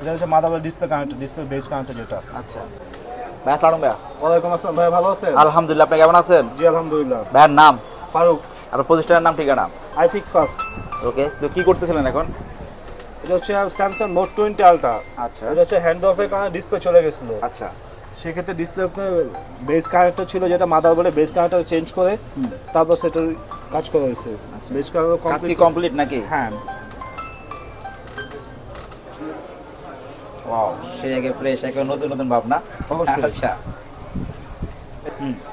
এটা হচ্ছে motherboard display connector display base connector যেটা। আচ্ছা। ভাই আসসালাম ভাইয়া। ওয়ালাইকুম আসসালাম। ভাই ভালো আছেন? আলহামদুলিল্লাহ আপনি কেমন আছেন? জি আলহামদুলিল্লাহ। ভাইয়ের নাম? ফারুক। আর প্রতিষ্ঠানের নাম ঠিকানা? I fix first. ওকে তো কি করতেছিলেন এখন? এটা হচ্ছে স্যামসাং নোট টোয়েন্টি আলট্রা আচ্ছা। এটা হচ্ছে হ্যান্ড অফের কারণে ডিসপ্লে চলে গেছিল। আচ্ছা। সেক্ষেত্রে ডিসপ্লে আপনার বেস কানেক্টর ছিল যেটা মাদারবোর্ডে বেস কানেক্টর চেঞ্জ করে তারপর সেটার কাজ করা হয়েছে। বেস কানেক্টর কাজ কি কমপ্লিট নাকি? হ্যাঁ। ওয়াও সেই আগে ফ্রেশ একে নতুন নতুন ভাবনা। অবশ্যই। আচ্ছা।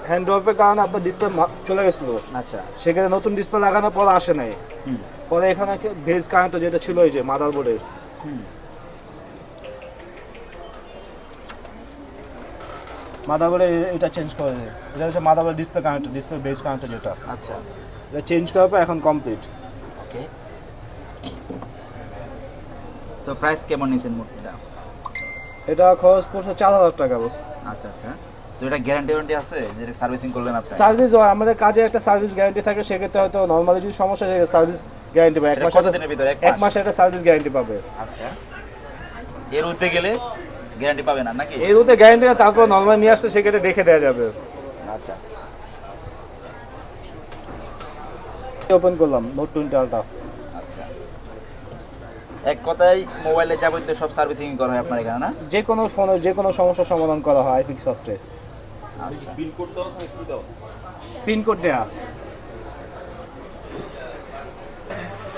হ্যান্ড অফের কারণে আপনার ডিসপ্লে চলে গেছিল। আচ্ছা। সেখানে নতুন ডিসপ্লে লাগানোর পর আসে নাই। হুম। পরে এখানে বেস কানেক্টর যেটা ছিল এই যে মাদারবোর্ডের মাদারবোর্ডে এটা চেঞ্জ করে দেয়। এটা হচ্ছে motherboard display connector display base connector যেটা। আচ্ছা। এটা চেঞ্জ করার পর এখন কমপ্লিট ওকে তো প্রাইস কেমন নিয়েছেন মোটটা এটা খরচ পড়ছে চার হাজার টাকা বস আচ্ছা আচ্ছা। তো এটা গ্যারান্টি ওয়ারেন্টি আছে যে সার্ভিসিং করলেন আপনি সার্ভিস হয় আমাদের কাজে একটা সার্ভিস গ্যারান্টি থাকে সেক্ষেত্রে হয়তো নর্মালি যদি সমস্যা থাকে সার্ভিস গ্যারান্টি পাবে এক মাস কত দিনের ভিতরে? এক মাস একটা সার্ভিস গ্যারান্টি পাবে। আচ্ছা। এর উঠতে গেলে গ্যারান্টি পাবে না নাকি? এই রুতে গ্যারান্টি না তারপর নর্মাল নিয়ে আসলে সেক্ষেত্রে দেখে দেওয়া যাবে। আচ্ছা। ওপেন করলাম নোট টোয়েন্টি আলটা এক কথায় মোবাইলে যাবতীয় সব সার্ভিসিং করা হয় আপনার এখানে না? যে কোনো ফোনের যে কোনো সমস্যার সমাধান করা হয় আইফিক্স ফার্স্টে আচ্ছা। পিন কোড দেয়া।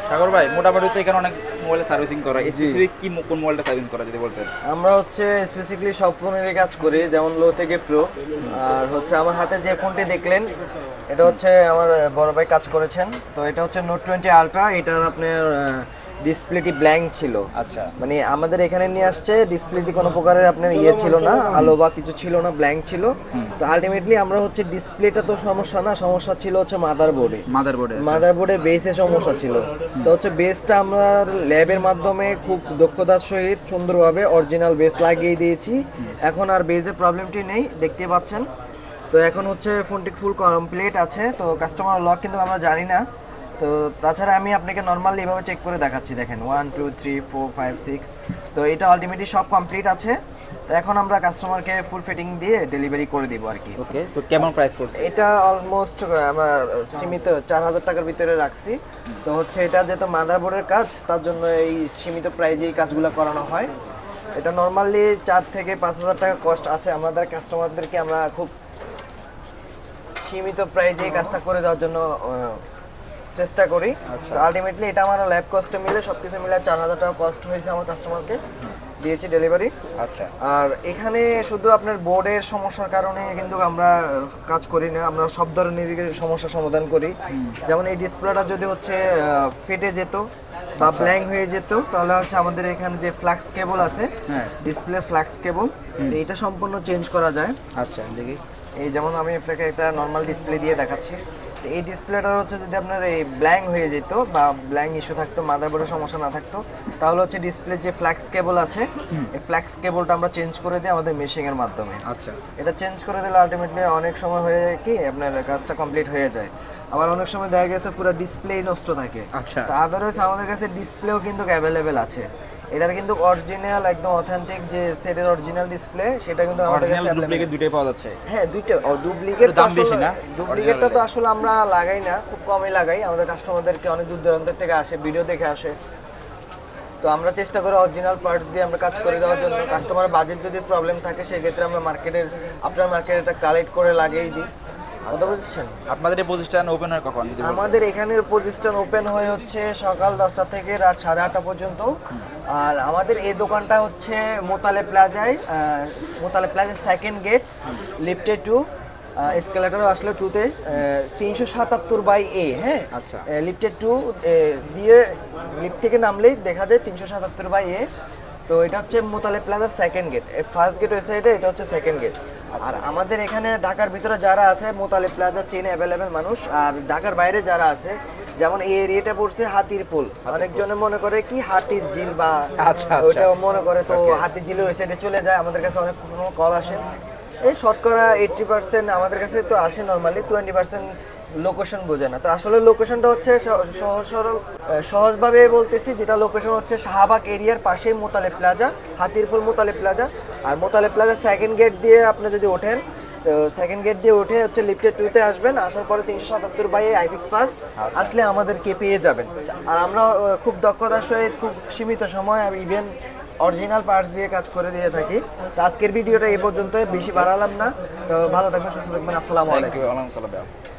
সাগর ভাই মোটামুটি তো এখানে অনেক মোবাইলে সার্ভিসিং করা হয়। স্পেসিফিক কি কোন মোবাইলটা সার্ভিসিং করা যদি বলতেন? আমরা হচ্ছে স্পেসিক্যালি সব ফোনেরই কাজ করি যেমন লো থেকে প্রো আর হচ্ছে আমার হাতে যে ফোনটি দেখলেন এটা হচ্ছে আমার বড় ভাই কাজ করেছেন। তো এটা হচ্ছে নোট টোয়েন্টি আলট্রা এটার আপনার ডিসপ্লেটি ব্ল্যাঙ্ক ছিল। আচ্ছা। মানে আমাদের এখানে নিয়ে আসছে ডিসপ্লেটি কোনো প্রকারের আপনার ইয়ে ছিল না আলো বা কিছু ছিল না ব্ল্যাঙ্ক ছিল। তো আলটিমেটলি আমরা হচ্ছে ডিসপ্লেটা তো সমস্যা না সমস্যা ছিল হচ্ছে মাদারবোর্ডে মাদারবোর্ডে মাদারবোর্ডের বেসে সমস্যা ছিল। তো হচ্ছে বেসটা আমরা ল্যাবের মাধ্যমে খুব দক্ষতার সহিত সুন্দরভাবে অরিজিনাল বেস লাগিয়ে দিয়েছি। এখন আর বেসের প্রবলেমটি নেই দেখতে পাচ্ছেন। তো এখন হচ্ছে ফোনটি ফুল কমপ্লিট আছে। তো কাস্টমার লক কিন্তু আমরা জানি না। তো তাছাড়া আমি আপনাকে নর্মালি এভাবে চেক করে দেখাচ্ছি দেখেন one two three four five six তো এটা আলটিমেটলি সব কমপ্লিট আছে। তো এখন আমরা কাস্টমারকে ফুল ফিটিং দিয়ে ডেলিভারি করে দিব আর কি। ওকে তো কেমন প্রাইস পড়ছে? এটা অলমোস্ট আমরা সীমিত চার হাজার টাকার ভিতরে রাখছি। তো হচ্ছে এটা যেহেতু মাদারবোর্ডের কাজ তার জন্য এই সীমিত প্রাইজে এই কাজগুলো করানো হয়। এটা নর্মালি চার থেকে পাঁচ হাজার টাকা কস্ট আছে আমাদের কাস্টমারদেরকে আমরা খুব সীমিত প্রাইজে এই কাজটা করে দেওয়ার জন্য চেষ্টা করি। তো আলটিমেটলি এটা আমার ল্যাব কস্টে মিলে সব কিছু মিলে চার হাজার টাকা কস্ট হয়েছে আমার কাস্টমারকে দিয়েছি ডেলিভারি আচ্ছা। আর এখানে শুধু আপনার বোর্ডের সমস্যার কারণে কিন্তু আমরা কাজ করি না আমরা সব ধরনের সমস্যা সমাধান করি। যেমন এই ডিসপ্লেটা যদি হচ্ছে ফেটে যেত বা ব্ল্যাঙ্ক হয়ে যেত তাহলে হচ্ছে আমাদের এখানে যে ফ্ল্যাক্স কেবল আছে ডিসপ্লে ফ্ল্যাক্স কেবল এইটা সম্পূর্ণ চেঞ্জ করা যায়। আচ্ছা দেখি। এই যেমন আমি আপনাকে একটা নর্মাল ডিসপ্লে দিয়ে দেখাচ্ছি। এই ডিসপ্লেটার হচ্ছে যদি আপনার এই ব্ল্যাঙ্ক হয়ে যেত বা ব্ল্যাঙ্ক ইস্যু থাকতো মাদারবোর্ডের সমস্যা না থাকতো তাহলে হচ্ছে ডিসপ্লে যে ফ্ল্যাক্স কেবল আছে এই ফ্ল্যাক্স কেবলটা আমরা চেঞ্জ করে দিই আমাদের মেশিংয়ের মাধ্যমে। আচ্ছা। এটা চেঞ্জ করে দিলে আলটিমেটলি অনেক সময় হয়ে যায় কি আপনার কাজটা কমপ্লিট হয়ে যায়। আবার অনেক সময় দেখা গেছে পুরো ডিসপ্লেই নষ্ট থাকে। আচ্ছা। আদারওয়াইজ আমাদের কাছে ডিসপ্লেও কিন্তু অ্যাভেলেবেল আছে। এটার কিন্তু অরিজিনাল একদম অথেন্টিক যে সেটের অরিজিনাল ডিসপ্লে সেটা কিন্তু আমাদের কাছে ডুপ্লিকেট দুটোই পাওয়া যাচ্ছে। হ্যাঁ দুইটা। ডুপ্লিকেট দাম বেশি না? ডুপ্লিকেটটা তো আসলে আমরা লাগাই না খুব কমই লাগাই। আমাদের কাস্টমারদেরকে অনেক দূর দূরান্ত থেকে আসে ভিডিও দেখে আসে। তো আমরা চেষ্টা করি অরিজিনাল পার্টস দিয়ে আমরা কাজ করে দেওয়ার জন্য কাস্টমার বাজেট যদি প্রবলেম থাকে সেক্ষেত্রে আমরা মার্কেটের আপনার মার্কেটে কালেক্ট করে লাগিয়ে দিই। কথা বুঝছেন আপনাদের এই প্রতিষ্ঠান ওপেন হয় কখন? আমাদের এখানের প্রতিষ্ঠান ওপেন হয়ে হচ্ছে সকাল দশটা থেকে রাত সাড়ে আটটা পর্যন্ত। আর আমাদের এই দোকানটা হচ্ছে মোতালে প্লাজায় মোতালে প্লাজার সেকেন্ড গেট লিফটে টু এসকেলেটারও আসলে টুতে তিনশো সাতাত্তর বাই এ হ্যাঁ? আচ্ছা। লিফটে টু দিয়ে লিফট থেকে নামলেই দেখা যায় তিনশো সাতাত্তর বাই এ তো এটা হচ্ছে মোতালে প্লাজার সেকেন্ড গেট ফার্স্ট গেট ওই সাইডে এটা হচ্ছে সেকেন্ড গেট আর আমাদের এখানে ঢাকার ভিতরে যারা আছে মোতালে প্লাজা চেনে অ্যাভেলেবেল মানুষ। আর ঢাকার বাইরে যারা আছে যেমন এই এরিয়াটা পড়ছে হাতির পুল। অনেকজনে মনে করে কি হাতির ঝিল বা আচ্ছা, আচ্ছা। ওইটা মনে করে তো হাতির ঝিলে ওই সাইডে চলে যায়। আমাদের কাছে অনেক কল আসে। এই শতকরা এইট্টি পার্সেন্ট আমাদের কাছে তো আসে নর্মালি টোয়েন্টি পার্সেন্ট লোকেশন বোঝে না। তো আসলে লোকেশনটা হচ্ছে সহজ সরল সহজভাবে বলতেছি যেটা লোকেশন হচ্ছে শাহবাগ এরিয়ার পাশেই মোতালে প্লাজা হাতিরপুল মোতালে প্লাজা। আর মোতালে প্লাজা সেকেন্ড গেট দিয়ে আপনি যদি ওঠেন সেকেন্ড গেট দিয়ে উঠে হচ্ছে লিফটে টুতে আসবেন আসার পরে তিনশো সাতাত্তর বাই আইফিক্স ফার্স্ট আসলে আমাদেরকে পেয়ে যাবেন। আর আমরা খুব দক্ষতার সহিত খুব সীমিত সময় ইভেন অরিজিনাল পার্টস দিয়ে কাজ করে দিয়ে থাকি। তো আজকের ভিডিওটা এই পর্যন্ত বেশি বাড়ালাম না। তো ভালো থাকবেন সুস্থ থাকবেন আসসালামু আলাইকুম।